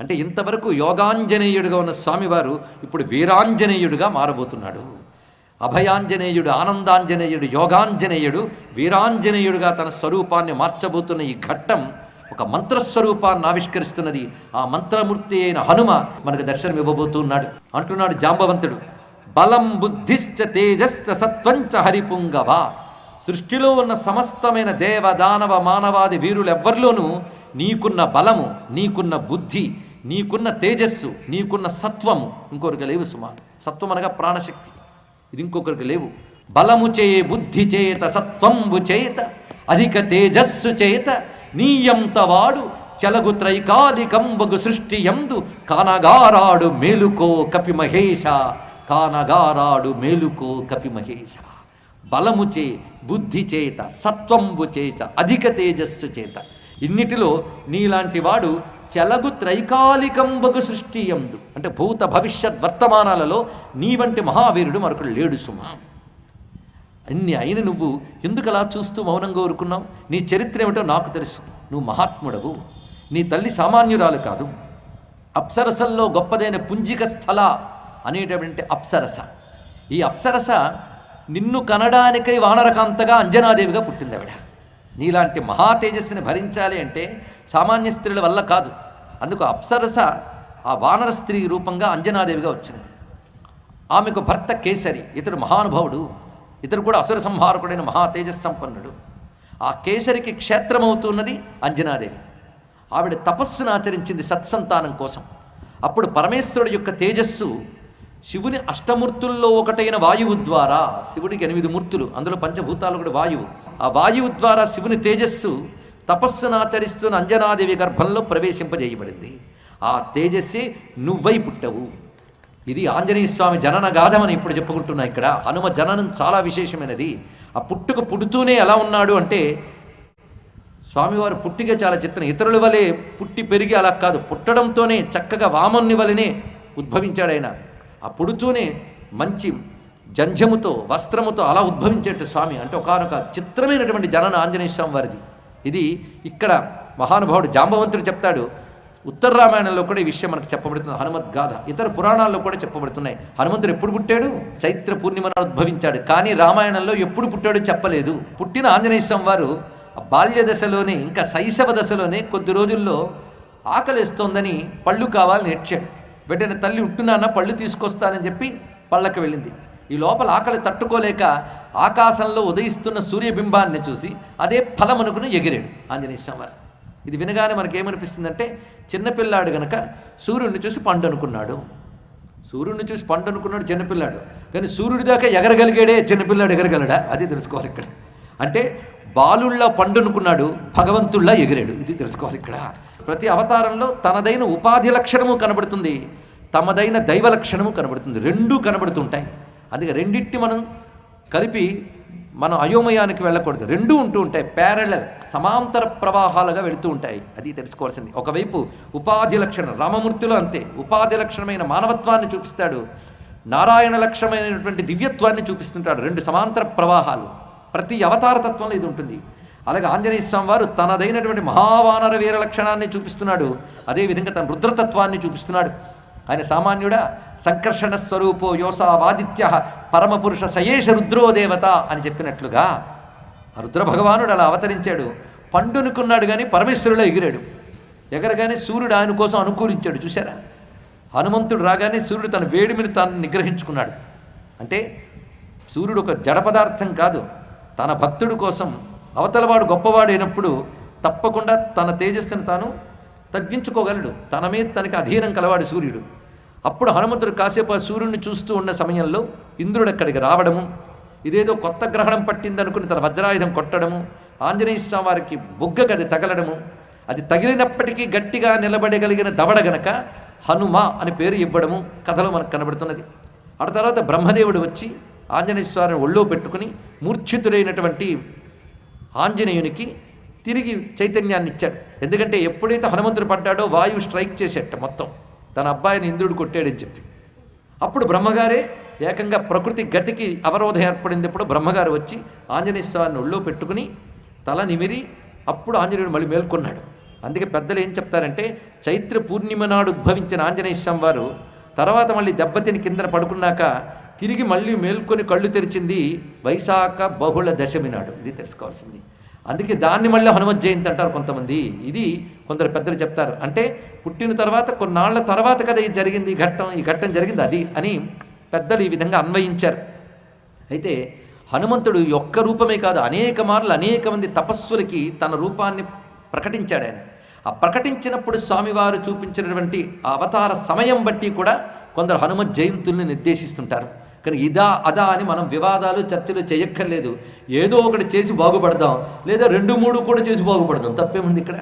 అంటే ఇంతవరకు యోగాంజనేయుడుగా ఉన్న స్వామివారు ఇప్పుడు వీరాంజనేయుడుగా మారబోతున్నాడు. అభయాంజనేయుడు ఆనందాంజనేయుడు యోగాంజనేయుడు వీరాంజనేయుడుగా తన స్వరూపాన్ని మార్చబోతున్న ఈ ఘట్టం ఒక మంత్రస్వరూపాన్ని ఆవిష్కరిస్తున్నది. ఆ మంత్రమూర్తి అయిన హనుమ మనకు దర్శనం ఇవ్వబోతున్నాడు. అంటున్నాడు జాంబవంతుడు బలం బుద్ధిశ్చ తేజశ్చ సత్వంచ హరిపుంగవ. సృష్టిలో ఉన్న సమస్తమైన దేవ దానవ మానవాది వీరులెవ్వరిలోనూ నీకున్న బలము నీకున్న బుద్ధి నీకున్న తేజస్సు నీకున్న సత్వము. ఇంకొకరికి లేవు సుమా. సత్వం అనగా ప్రాణశక్తి. ఇది ఇంకొకరికి లేవు. బలము చే బుద్ధి చేత సత్వంబు చేత అధిక తేజస్సు చేత నీయంత వాడు చెలగు త్రైకాలికంబగు సృష్టి ఎందు కానగారాడు మేలుకో కపి మహేష కానగారాడు మేలుకో కపి మహేష బలము చే బుద్ధి చేత సత్వంబు చేత అధిక తేజస్సు చేత. ఇన్నిటిలో నీలాంటి వాడు చెలగు త్రైకాలికంబగు సృష్టి ఎందు అంటే భూత భవిష్యత్ వర్తమానాలలో నీ వంటి మహావీరుడు మరొకడు లేడు సుమా. అన్ని అయిన నువ్వు ఎందుకు అలా చూస్తూ మౌనంగా ఊరుకున్నావు? నీ చరిత్ర ఏమిటో నాకు తెలుసు. నువ్వు మహాత్ముడవు. నీ తల్లి సామాన్యురాలు కాదు. అప్సరసల్లో గొప్పదైన పుంజిక స్థల అనేటటువంటి అప్సరస. ఈ అప్సరస నిన్ను కనడానికై వానరకాంతగా అంజనాదేవిగా పుట్టింది ఆవిడ నీలాంటి మహాతేజస్సుని భరించాలి అంటే సామాన్య స్త్రీల వల్ల కాదు. అందుకు అప్సరస ఆ వానర స్త్రీ రూపంగా అంజనాదేవిగా వచ్చింది. ఆమెకు భర్త కేసరి ఇతడు మహానుభావుడు ఇతడు కూడా అసుర సంహారకుడైన మహా తేజస్సంపన్నుడు. ఆ కేసరికి క్షేత్రమవుతున్నది అంజనాదేవి. ఆవిడ తపస్సును ఆచరించింది సత్సంతానం కోసం. అప్పుడు పరమేశ్వరుడు యొక్క తేజస్సు శివుని అష్టమూర్తుల్లో ఒకటైన వాయువు ద్వారా శివుడికి ఎనిమిది మూర్తులు అందులో పంచభూతాలు కూడా వాయువు. ఆ వాయువు ద్వారా శివుని తేజస్సు తపస్సును ఆచరిస్తున్న అంజనాదేవి గర్భంలో ప్రవేశింపజేయబడింది. ఆ తేజస్సే నువ్వై పుట్టవు. ఇది ఆంజనేయ స్వామి జనన గాథమని ఇప్పుడు చెప్పుకుంటున్నా ఇక్కడ. హనుమ జననం చాలా విశేషమైనది. ఆ పుట్టుక పుడుతూనే ఎలా ఉన్నాడు అంటే స్వామివారు పుట్టిక చాలా చిత్రం. ఇతరుల వలె పుట్టి పెరిగి అలా కాదు పుట్టడంతోనే చక్కగా వామన్ని వలనే ఉద్భవించాడు ఆయన. ఆ పుడుతూనే మంచి జంధ్యముతో వస్త్రముతో అలా ఉద్భవించేట స్వామి. అంటే ఒకనొక చిత్రమైనటువంటి జనన ఆంజనేయ స్వామి వారిది. ఇది ఇక్కడ మహానుభావుడు జాంబవంతుడు చెప్తాడు ఉత్తర రామాయణంలో కూడా ఈ విషయం మనకు చెప్పబడుతుంది హనుమత్ గాథ. ఇతర పురాణాల్లో కూడా చెప్పబడుతున్నాయి. హనుమంతుడు ఎప్పుడు పుట్టాడు? చైత్ర పూర్ణిమన ఉద్భవించాడు కానీ రామాయణంలో ఎప్పుడు పుట్టాడో చెప్పలేదు. పుట్టిన ఆంజనేయ స్వామి వారు బాల్య దశలోనే ఇంకా శైశవ దశలోనే కొద్ది రోజుల్లో ఆకలిస్తోందని పళ్ళు కావాలని నేర్చాడు వెంటనే తల్లి ఉంటున్నానా? పళ్ళు తీసుకొస్తానని చెప్పి పళ్ళకి వెళ్ళింది. ఈ లోపల ఆకలి తట్టుకోలేక ఆకాశంలో ఉదయిస్తున్న సూర్యబింబాన్ని చూసి అదే ఫలమనుకుని ఎగిరాడు ఆంజనేయ స్వామి ఇది వినగానే మనకేమనిపిస్తుందంటే చిన్నపిల్లాడు గనక సూర్యుడిని చూసి పండు అనుకున్నాడు సూర్యుడిని చూసి పండు అనుకున్నాడు చిన్నపిల్లాడు కానీ సూర్యుడి దాకా ఎగరగలిగాడే చిన్నపిల్లాడు ఎగరగలడా? అది తెలుసుకోవాలి ఇక్కడ. అంటే బాలుళ్ళ పండు అనుకున్నాడు భగవంతుళ్ళ ఎగిరాడు. ఇది తెలుసుకోవాలి ఇక్కడ. ప్రతి అవతారంలో తనదైన ఉపాధి లక్షణము కనబడుతుంది. తమదైన దైవ లక్షణము కనబడుతుంది. రెండూ కనబడుతుంటాయి. అందుకే రెండింటి మనం కలిపి మనం అయోమయానికి వెళ్ళకూడదు. రెండూ ఉంటూ ఉంటాయి. ప్యారల సమాంతర ప్రవాహాలుగా వెళుతూ ఉంటాయి. అది తెలుసుకోవాల్సింది. ఒకవైపు ఉపాధి లక్షణం రామమూర్తిలో అంతే. ఉపాధి లక్షణమైన మానవత్వాన్ని చూపిస్తాడు. నారాయణ లక్షణమైనటువంటి దివ్యత్వాన్ని చూపిస్తుంటాడు. రెండు సమాంతర ప్రవాహాలు. ప్రతి అవతార తత్వంలో ఇది ఉంటుంది. అలాగే ఆంజనేయ స్వామి వారు తనదైనటువంటి మహావానర వీర లక్షణాన్ని చూపిస్తున్నాడు. అదేవిధంగా తన రుద్రతత్వాన్ని చూపిస్తున్నాడు. ఆయన సామాన్యుడా? సంకర్షణ స్వరూపో యోసావాదిత్య పరమపురుష సయేష రుద్రో దేవత అని చెప్పినట్లుగా రుద్ర భగవానుడు అలా అవతరించాడు. పండునుకున్నాడు కానీ పరమేశ్వరులో ఎగిరాడు. ఎగరగానే సూర్యుడు ఆయన కోసం అనుకూలించాడు. చూసారా హనుమంతుడు రాగానే సూర్యుడు తన వేడిమిని తాను నిగ్రహించుకున్నాడు. అంటే సూర్యుడు ఒక జడ పదార్థం కాదు. తన భక్తుడి కోసం అవతలవాడు గొప్పవాడు అయినప్పుడు తప్పకుండా తన తేజస్సును తాను తగ్గించుకోగలడు. తన మీద తనకి అధీనం కలవాడు సూర్యుడు. అప్పుడు హనుమంతుడు కాసేపు ఆ సూర్యుడిని చూస్తూ ఉన్న సమయంలో ఇంద్రుడు అక్కడికి రావడము ఇదేదో కొత్త గ్రహణం పట్టిందనుకుని తన వజ్రాయుధం కొట్టడము ఆంజనేయ స్వామి వారికి బుగ్గకు అది తగలడము అది తగిలినప్పటికీ గట్టిగా నిలబడగలిగిన దవడ గనక హనుమ అని పేరు ఇవ్వడము కథలో మనకు కనబడుతున్నది. ఆ తర్వాత బ్రహ్మదేవుడు వచ్చి ఆంజనేయ స్వామిని ఒళ్ళో పెట్టుకుని మూర్ఛితుడైనటువంటి ఆంజనేయునికి తిరిగి చైతన్యాన్ని ఇచ్చాడు ఎందుకంటే ఎప్పుడైతే హనుమంతుడు పడ్డాడో వాయువు స్ట్రైక్ చేసేట మొత్తం. తన అబ్బాయిని ఇంద్రుడు కొట్టాడని చెప్పి. అప్పుడు బ్రహ్మగారే ఏకంగా ప్రకృతి గతికి అవరోధం ఏర్పడినప్పుడు బ్రహ్మగారు వచ్చి ఆంజనేయ స్వామిని ఒళ్ళో పెట్టుకుని తల నిమిరి అప్పుడు ఆంజనేయుడు మళ్ళీ మేల్కొన్నాడు. అందుకే పెద్దలు ఏం చెప్తారంటే చైత్ర పూర్ణిమ నాడు ఉద్భవించిన ఆంజనేయ స్వామి వారు తర్వాత మళ్ళీ దెబ్బతిని కిందన పడుకున్నాక తిరిగి మళ్ళీ మేల్కొని కళ్ళు తెరిచింది వైశాఖ బహుళ దశమి నాడు. ఇది తెలుసుకోవాల్సింది. అందుకే దాన్ని మళ్ళీ హనుమత్ జయంతి అంటారు కొంతమంది. ఇది కొందరు పెద్దలు చెప్తారు. అంటే పుట్టిన తర్వాత కొన్నాళ్ళ తర్వాత కదా ఇది జరిగింది ఈ ఘట్టం ఈ ఘట్టం జరిగింది అది అని పెద్దలు ఈ విధంగా అన్వయించారు. అయితే హనుమంతుడు ఒక్క రూపమే కాదు అనేక మార్లు అనేక మంది తపస్సులకి తన రూపాన్ని ప్రకటించాడు ఆయన. ఆ ప్రకటించినప్పుడు స్వామివారు చూపించినటువంటి అవతార సమయం బట్టి కూడా కొందరు హనుమత్ జయంతుల్ని నిర్దేశిస్తుంటారు. కానీ ఇదా అదా అని మనం వివాదాలు చర్చలు చేయక్కర్లేదు. ఏదో ఒకటి చేసి బాగుపడదాం. లేదా రెండు మూడు కూడా చేసి బాగుపడదాం. తప్పేముంది ఇక్కడ?